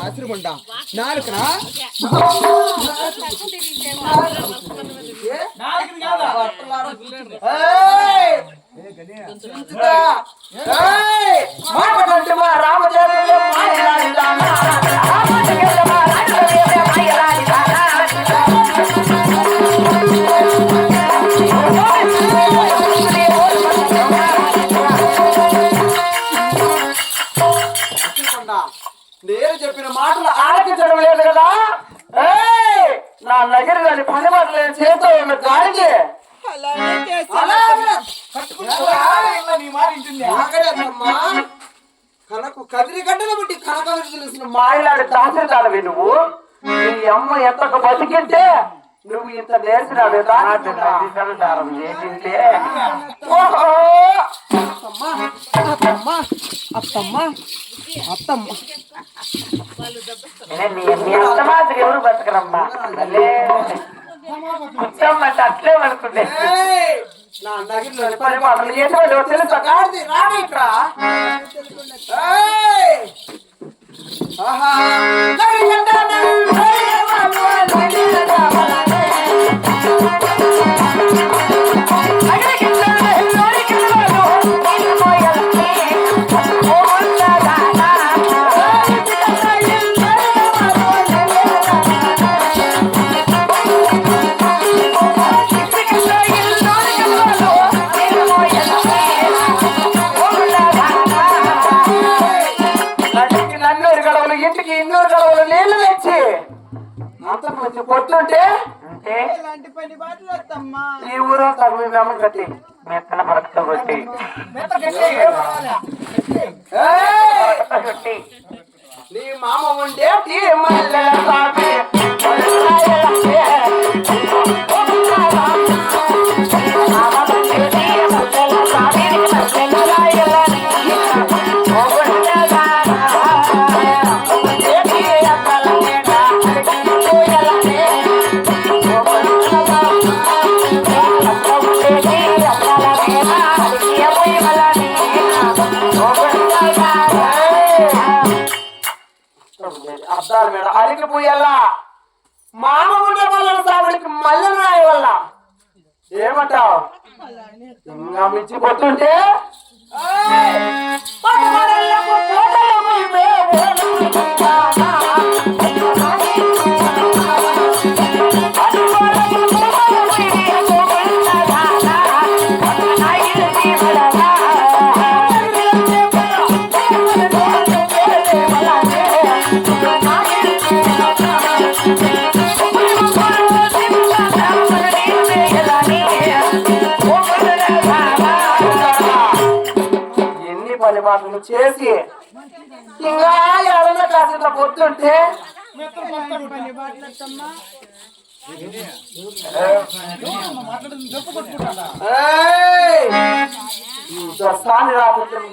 ஆசிரமண்டா நாளுக்குனா ராமச்சந்திரமா ராமச்சந்திர ఆలకించడం లేదు కదా? ఏయ్! నా నగరి దాని పని మాటలు నేను చేస్తూ ఉన్న? ఆగలేదమ్మా. కనకు కదిరి గడ్డల బట్టి కనక తెలిసిన మాయలాడి దాచిదానవి నువ్వు. నీ అమ్మ ఎంత బతికింటే నువ్వు ఇంత నేర్చినావు దారం చేసింటే ఓహో! అత్తమ్మ. అత్తమ్మ. అత్తమ్మ. అత్తమ్మ నీ నీ అంత మాత్రం ఎవరు బతకరమ్మా కూర్చోమంటే అట్లే పడుతుంది ఏయ్! నా నగిరిలోని పని మాటలు ఎటువంటి తెలుసా ఇన్నూరు గడవలు నీళ్ళు తెచ్చి. పని బాటలు వద్దమ్మా ఈ ఊరు తగు మేము కట్టి మెత్తన పరకతో కొట్టి. అద్దాల మీద పోయల్లా మామ ఉండే వాళ్ళ సాగుడికి మళ్ళీ రాయ వల్ల ఏమంటావు ఇంకా మించి కొట్టుంటే పని మాటలు చేసి ఇంకా ఎవరన్నా కాసింత పొద్దుంటే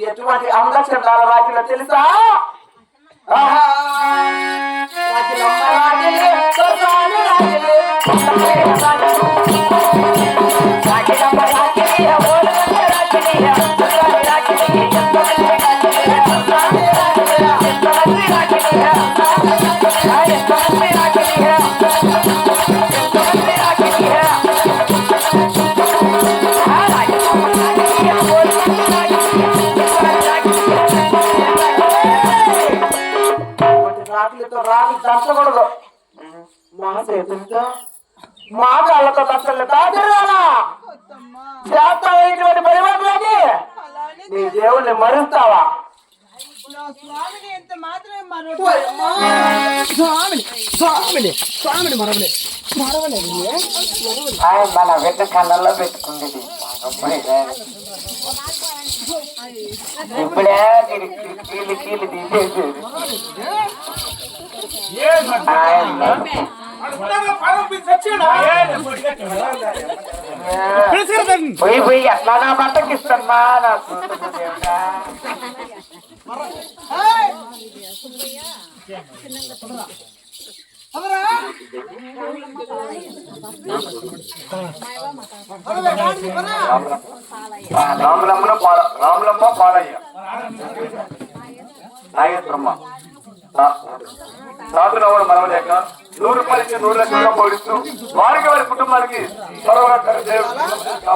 ఎటువంటి అంగచండాల రాజులో తెలుసా ఆహా! రాజులమ్మ రాజులే, రాజులే. మా కాళ్ళతో దంచలు తాజరాలా వద్దమ్మా చేస్తావా ఇటువంటి పరివర్తనని అలానే నీ దేవుణ్ణి మరుస్తావా? స్వామిని ఎంత మాత్రమే మరో స్వామిని స్వామిని స్వామిని మరవలే. మరవలే ఆయన మన బిడ్డ కళ్ళల్లో పెట్టుకుంది. ఇప్పుడే. కీళ్ళు కీళ్ళు తీసేసేది పోయి పోయి ఎట్లా నా బట్టకిస్తున్నా నా కూతురు దేవుడా. రాములమ్మను పాల రాములమ్మ పాలయ్య. నాగేశ్వరమ్మ సాధునవ్వడం అవ్వడం లేక నూరు రూపాయలకి నూరు లక్షలుగా పోయిస్తూ వారికి వారి కుటుంబానికి